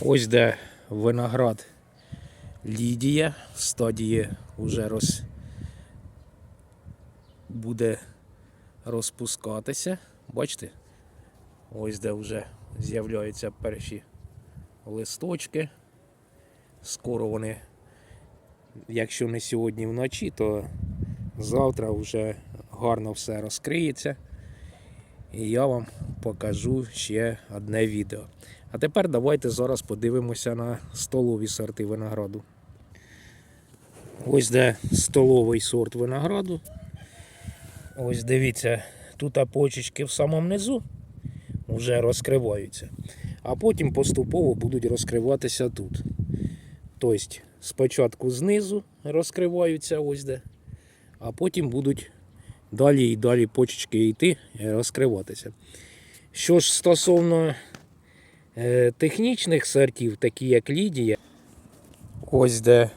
Ось де виноград Лідія в стадії вже роз... буде розпускатися. Бачите? Ось де вже з'являються перші листочки. Скоро вони, якщо не сьогодні вночі, то завтра вже гарно все розкриється. І я вам покажу ще одне відео. А тепер давайте зараз подивимося на столові сорти винограду. Ось де столовий сорт винограду. Ось дивіться, тут почечки в самому низу вже розкриваються, а потім поступово будуть розкриватися тут. Тобто спочатку знизу розкриваються ось де, а потім будуть далі і далі почечки йти розкриватися. Що ж стосовно технічних сортів, такі як Лідія, ось де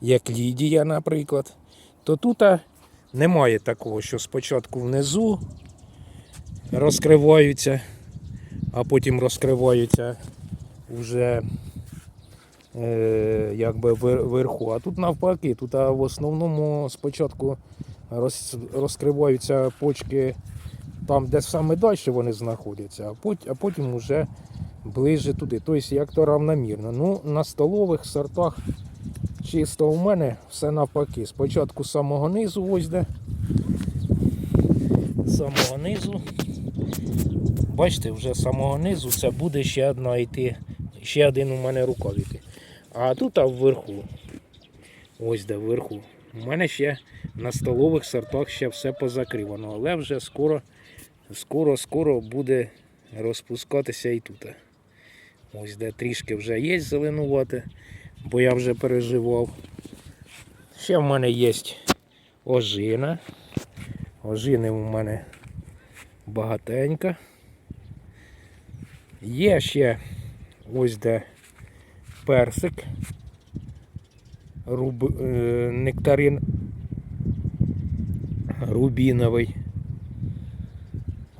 як Лідія, наприклад, то тут немає такого, що спочатку внизу розкриваються, а потім розкриваються вже е, якби вверху. А тут навпаки, тут в основному спочатку роз, розкриваються почки там, де саме далі вони знаходяться, а потім вже ближче туди. Тобто як то равномірно. Ну, на столових сортах чисто у мене все навпаки. Спочатку з самого низу, ось де. З самого низу. Бачите, вже з самого низу це буде ще одна йти, ще один у мене рукав йти. А тут а вверху. Ось де вверху. У мене ще на столових сортах ще все позакривано, але вже скоро, скоро, скоро буде розпускатися і тут. Ось де трішки вже є зеленувати, бо я вже переживав. Ще в мене є ожина. Ожини у мене багатенько. Є ще ось де персик. Руб, е, нектарин рубіновий.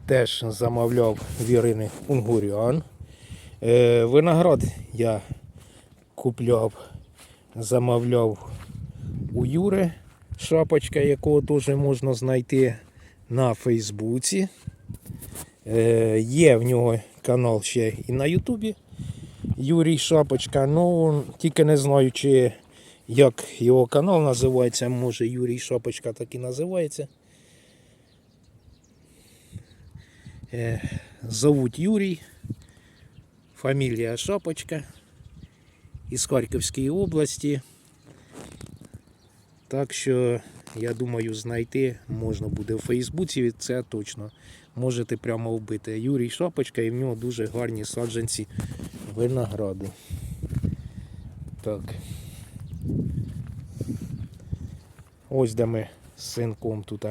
Теж замовляв в Ірини Унгурян. Е, виноград я купляв, замовляв у Юри шапочка, якого теж можна знайти на Фейсбуці. Е, є в нього канал ще і на Ютубі. Юрій Шапочка. Ну, тільки не знаю, чи як його канал називається. Може Юрій Шапочка так і називається. Е, зовуть Юрій. Фамілія Шапочка із Харківської області. Так що, я думаю, знайти можна буде в Фейсбуці, це точно. Можете прямо вбити. Юрій Шапочка і в нього дуже гарні саджанці винограду. Так. Ось де ми з синком тут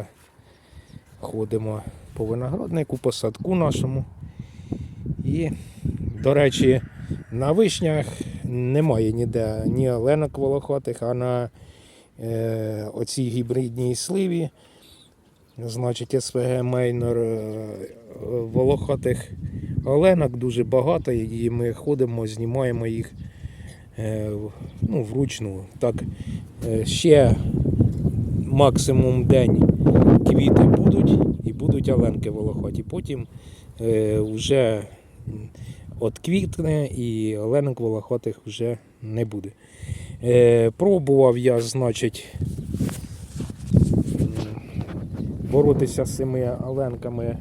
ходимо по винограднику, по садку нашому. І, до речі, на вишнях немає ніде ні оленок волохатих, а на е, оцій гібридній сливі, значить СВГ Мейнор е, волохатих оленок дуже багато, і ми ходимо, знімаємо їх е, ну, вручну. Так, е, ще максимум день квіти будуть і будуть оленки волохаті. Потім е, вже от квітне і оленок волохатих вже не буде. Е, пробував я, значить, боротися з цими оленками,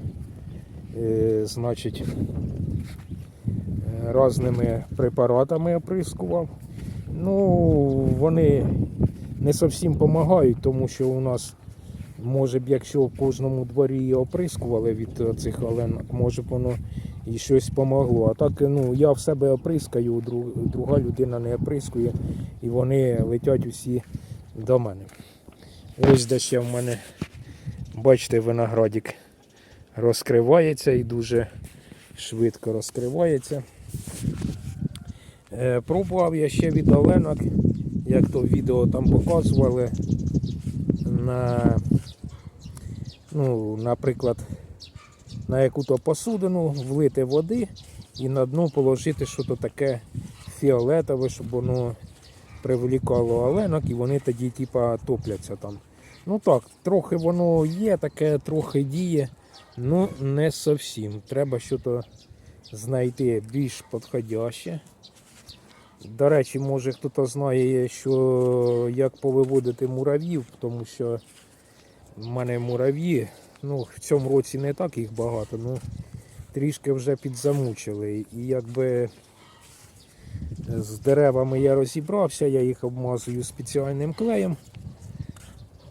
е, значить, різними препаратами оприскував. Ну, вони не зовсім допомагають, тому що у нас, може б, якщо в кожному дворі оприскували від цих оленок, може б воно і щось помогло. А так, ну, я в себе оприскаю, дру- друга людина не оприскує, і вони летять усі до мене. Ось де ще в мене, бачите, виноградик розкривається і дуже швидко розкривається. Е, пробував я ще від оленок, як то відео там показували, на, ну, наприклад, на яку-то посудину влити води і на дно положити щось таке фіолетове, щоб воно привлікало оленок і вони тоді типа топляться там. Ну так, трохи воно є, таке трохи діє, ну не зовсім. Треба щось знайти більш підходяще. До речі, може хтось знає, що як повиводити мурав'їв, тому що в мене мурав'ї, ну в цьому році не так їх багато, ну трішки вже підзамучили. І якби з деревами я розібрався, я їх обмазую спеціальним клеєм.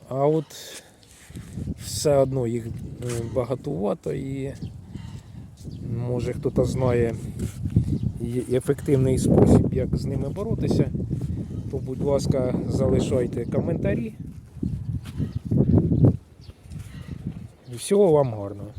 А от все одно їх е, багатувато і може хтось знає ефективний спосіб, як з ними боротися, то будь ласка, залишайте коментарі. І всього вам гарного.